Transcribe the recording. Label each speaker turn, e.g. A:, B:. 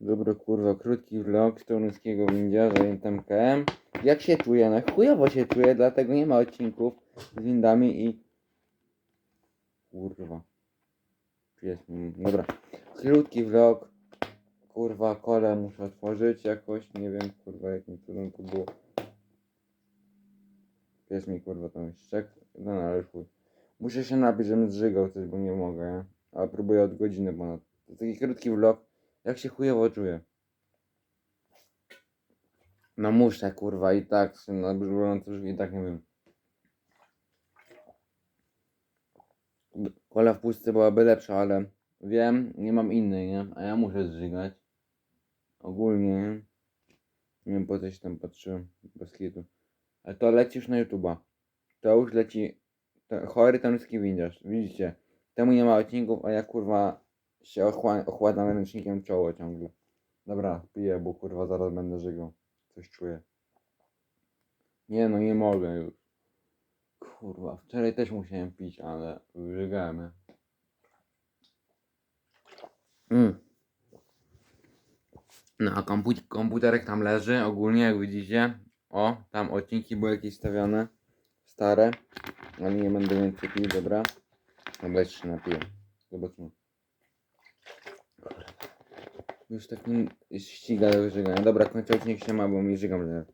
A: Dobra kurwa, krótki vlog toruńskiego windziarza MKM. Jak się czuję? No chujowo się czuję, dlatego nie ma odcinków z windami i... Kurwa. Mm, dobra. Krótki vlog. Kurwa, kole muszę otworzyć jakoś, nie wiem kurwa jakim cudem to było. Pies mi kurwa tam szczek, no no, ale chuj. Muszę się napić, żebym zżygał coś, bo nie mogę, nie? Ale próbuję od godziny ponad. To taki krótki vlog. Jak się chujowo czuję. No muszę kurwa i tak, na brzuchu i tak nie wiem. Kola w pustce byłaby lepsza, ale wiem, nie mam innej, nie? A ja muszę zżygać. Ogólnie, nie? Nie wiem po co się tam patrzyłem, bez kitu. Ale to leci już na YouTube'a. To już leci ten chory tamski windiarz. Widzicie? Temu nie ma odcinków, a ja kurwa się ochła- ochładam ręcznikiem czoło ciągle. Dobra, piję, bo kurwa zaraz będę żygał. Coś czuję. Nie no, nie mogę już. Kurwa, wczoraj też musiałem pić, ale żygałem. Mm. No a kompu- komputerek tam leży, ogólnie jak widzicie. O, tam odcinki były jakieś stawiane. Stare. Ale nie będę więcej pił, dobra. Jeszcze się napiję. Zobaczmy. Już tak mi ściga do żygania. Dobra, kończę odcinek się ma, bo mi żygam,